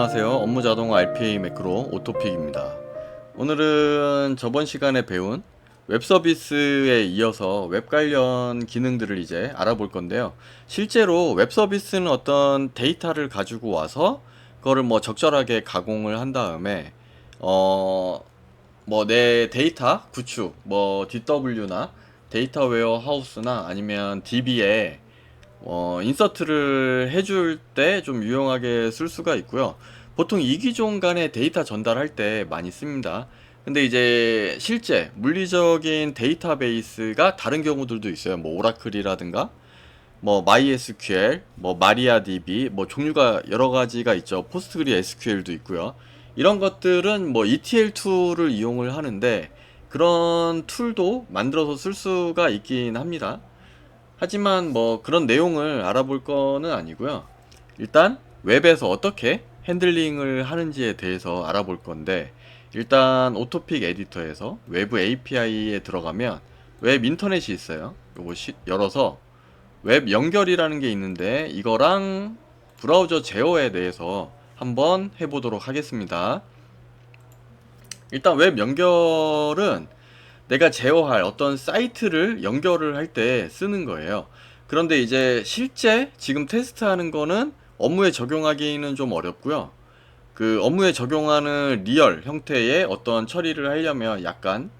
안녕하세요. 업무 자동화 RPA 매크로 오토픽입니다. 오늘은 저번 시간에 배운 웹 서비스에 이어서 웹 관련 기능들을 이제 알아볼 건데요. 실제로 웹 서비스는 어떤 데이터를 가지고 와서 그거를 뭐 적절하게 가공을 한 다음에 어 뭐 내 데이터 구축 뭐 DW나 데이터 웨어 하우스나 아니면 DB에 어, 인서트를 해줄 때 좀 유용하게 쓸 수가 있고요. 보통 이기종 간에 데이터 전달할 때 많이 씁니다. 근데 이제 실제 물리적인 데이터베이스가 다른 경우들도 있어요. 뭐 오라클이라든가 뭐 MySQL, 뭐 MariaDB, 뭐 종류가 여러 가지가 있죠. 포스트그리 SQL도 있고요. 이런 것들은 뭐 ETL 툴을 이용을 하는데 그런 툴도 만들어서 쓸 수가 있긴 합니다. 하지만 뭐 그런 내용을 알아볼 거는 아니고요. 일단 웹에서 어떻게 핸들링을 하는지에 대해서 알아볼 건데 일단 오토픽 에디터에서 외부 API에 들어가면 웹 인터넷이 있어요. 요거 시- 열어서 웹 연결이라는 게 있는데 이거랑 브라우저 제어에 대해서 한번 해보도록 하겠습니다. 일단 웹 연결은 내가 제어할 어떤 사이트를 연결을 할 때 쓰는 거예요. 그런데 이제 실제 지금 테스트하는 거는 업무에 적용하기는 좀 어렵고요. 그 업무에 적용하는 리얼 형태의 어떤 처리를 하려면 약간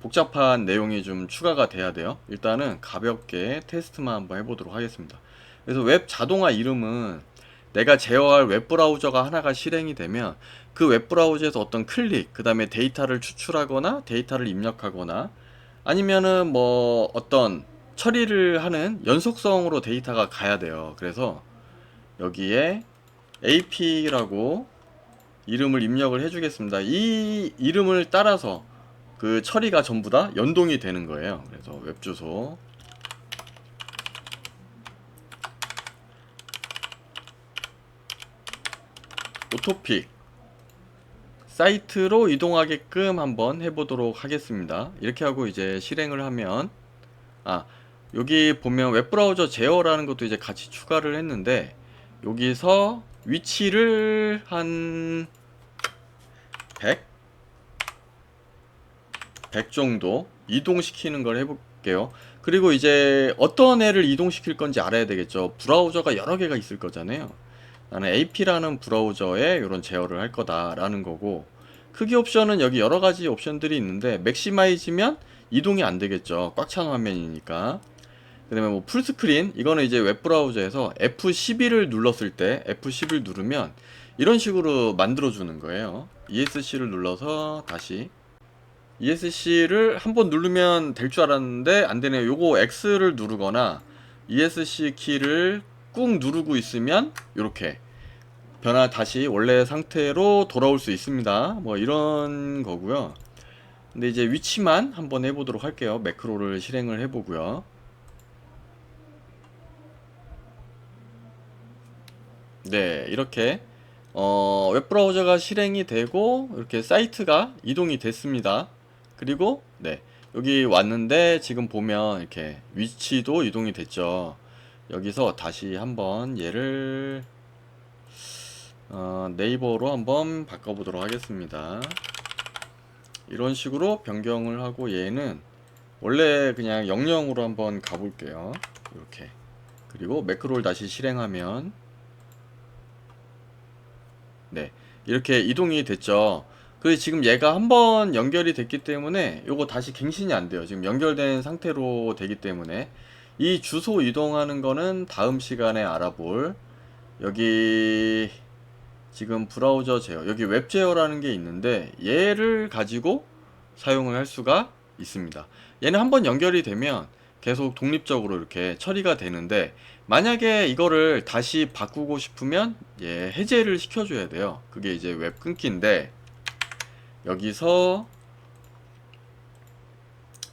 복잡한 내용이 좀 추가가 돼야 돼요. 일단은 가볍게 테스트만 한번 해보도록 하겠습니다. 그래서 웹 자동화 이름은 내가 제어할 웹 브라우저가 하나가 실행이 되면 그 웹 브라우저에서 어떤 클릭, 그 다음에 데이터를 추출하거나 데이터를 입력하거나 아니면은 뭐 어떤 처리를 하는 연속성으로 데이터가 가야 돼요. 그래서 여기에 ap라고 이름을 입력을 해주겠습니다. 이 이름을 따라서 그 처리가 전부 다 연동이 되는 거예요. 그래서 웹 주소 오토픽 사이트로 이동하게끔 한번 해보도록 하겠습니다. 이렇게 하고 이제 실행을 하면 아 여기 보면 웹브라우저 제어라는 것도 이제 같이 추가를 했는데 여기서 위치를 한 100? 100 정도 이동시키는 걸 해볼게요. 그리고 이제 어떤 애를 이동시킬 건지 알아야 되겠죠. 브라우저가 여러 개가 있을 거잖아요. 나는 AP라는 브라우저에 이런 제어를 할 거다라는 거고 크기 옵션은 여기 여러 가지 옵션들이 있는데 맥시마이즈면 이동이 안 되겠죠. 꽉 찬 화면이니까. 그다음에 뭐 풀스크린 이거는 이제 웹 브라우저에서 F11을 눌렀을 때 F11 누르면 이런 식으로 만들어 주는 거예요. ESC를 눌러서 다시 ESC를 한번 누르면 될 줄 알았는데 안 되네요. 요거 X를 누르거나 ESC 키를 꾹 누르고 있으면 이렇게 변화 다시 원래 상태로 돌아올 수 있습니다. 뭐 이런 거고요. 근데 이제 위치만 한번 해보도록 할게요. 매크로를 실행을 해보고요. 네, 이렇게 어, 웹브라우저가 실행이 되고 이렇게 사이트가 이동이 됐습니다. 그리고 네, 여기 왔는데 지금 보면 이렇게 위치도 이동이 됐죠. 여기서 다시 한번 얘를 어, 네이버로 한번 바꿔보도록 하겠습니다. 이런 식으로 변경을 하고 얘는 원래 그냥 00으로 한번 가볼게요. 이렇게 그리고 매크로를 다시 실행하면 네 이렇게 이동이 됐죠. 그래서 지금 얘가 한번 연결이 됐기 때문에 요거 다시 갱신이 안 돼요. 지금 연결된 상태로 되기 때문에 이 주소 이동하는 거는 다음 시간에 알아볼 여기 지금 브라우저 제어 여기 웹 제어라는 게 있는데 얘를 가지고 사용을 할 수가 있습니다. 얘는 한번 연결이 되면 계속 독립적으로 이렇게 처리가 되는데 만약에 이거를 다시 바꾸고 싶으면 얘 해제를 시켜줘야 돼요. 그게 이제 웹 끊기인데 여기서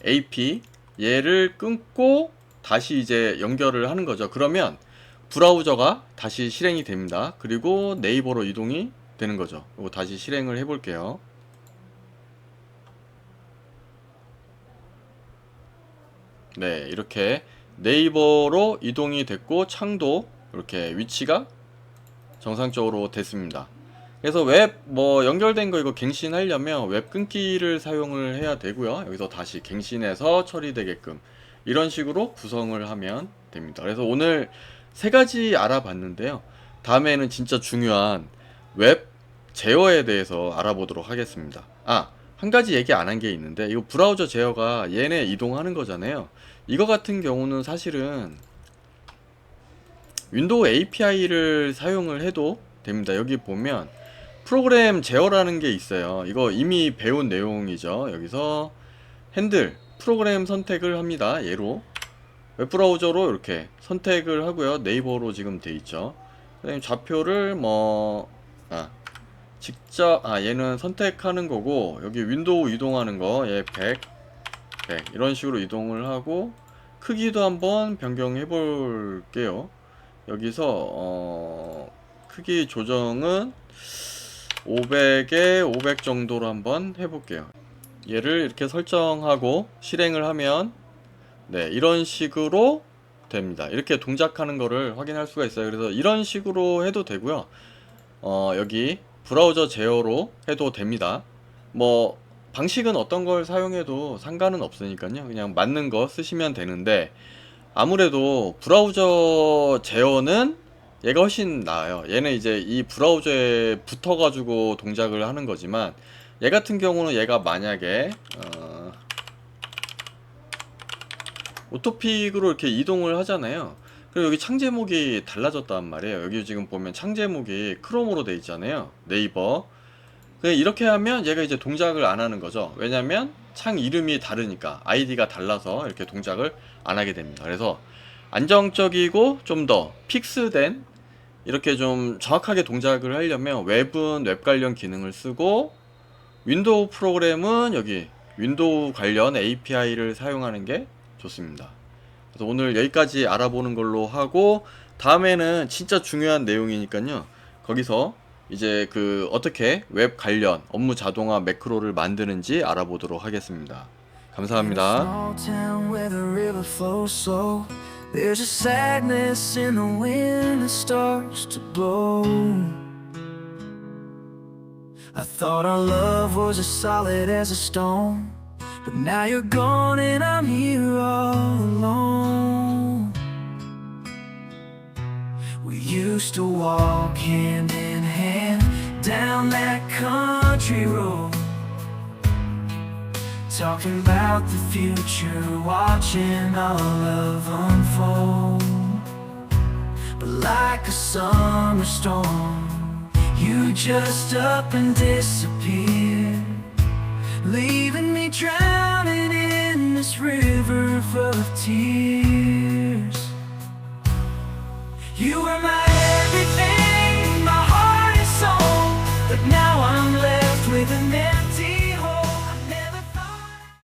AP 얘를 끊고 다시 이제 연결을 하는 거죠. 그러면 브라우저가 다시 실행이 됩니다. 그리고 네이버로 이동이 되는 거죠. 이거 다시 실행을 해볼게요. 네, 이렇게 네이버로 이동이 됐고 창도 이렇게 위치가 정상적으로 됐습니다. 그래서 웹 뭐 연결된 거 이거 갱신하려면 웹 끊기를 사용을 해야 되고요. 여기서 다시 갱신해서 처리되게끔 이런 식으로 구성을 하면 됩니다. 그래서 오늘 세 가지 알아봤는데요. 다음에는 진짜 중요한 웹 제어에 대해서 알아보도록 하겠습니다. 아, 한 가지 얘기 안 한 게 있는데 이거 브라우저 제어가 얘네 이동하는 거잖아요. 이거 같은 경우는 사실은 윈도우 API를 사용을 해도 됩니다. 여기 보면 프로그램 제어라는 게 있어요. 이거 이미 배운 내용이죠. 여기서 핸들 프로그램 선택을 합니다. 얘로 웹브라우저로 이렇게 선택을 하고요. 네이버로 지금 돼 있죠. 그다음에 좌표를 뭐 아, 직접 아 얘는 선택하는 거고 여기 윈도우 이동하는 거얘 100, 100 이런 식으로 이동을 하고 크기도 한번 변경해 볼게요. 여기서 어 크기 조정은 500에 500 정도로 한번 해볼게요. 얘를 이렇게 설정하고 실행을 하면 네 이런 식으로 됩니다. 이렇게 동작하는 거를 확인할 수가 있어요. 그래서 이런 식으로 해도 되고요. 어 여기 브라우저 제어로 해도 됩니다. 뭐 방식은 어떤 걸 사용해도 상관은 없으니까요. 그냥 맞는 거 쓰시면 되는데 아무래도 브라우저 제어는 얘가 훨씬 나아요. 얘는 이제 이 브라우저에 붙어가지고 동작을 하는 거지만 얘 같은 경우는 얘가 만약에 어, 오토픽으로 이렇게 이동을 하잖아요. 그리고 여기 창 제목이 달라졌단 말이에요. 여기 지금 보면 창 제목이 크롬으로 돼 있잖아요. 네이버. 그냥 이렇게 하면 얘가 이제 동작을 안 하는 거죠. 왜냐면 창 이름이 다르니까 아이디가 달라서 이렇게 동작을 안 하게 됩니다. 그래서 안정적이고 좀 더 픽스된 이렇게 좀 정확하게 동작을 하려면 웹은 웹 관련 기능을 쓰고 윈도우 프로그램은 여기 윈도우 관련 API를 사용하는 게 좋습니다. 그래서 오늘 여기까지 알아보는 걸로 하고 다음에는 진짜 중요한 내용이니까요. 거기서 이제 그 어떻게 웹 관련 업무 자동화 매크로를 만드는지 알아보도록 하겠습니다. 감사합니다. There's a sadness in the wind that starts to blow. I thought our love was as solid as a stone. But now you're gone and I'm here all alone. We used to walk hand in hand down that country road. Talking about the future, watching our love unfold. But like a summer storm, you just up and disappeared. Leaving me drowning in this river of tears.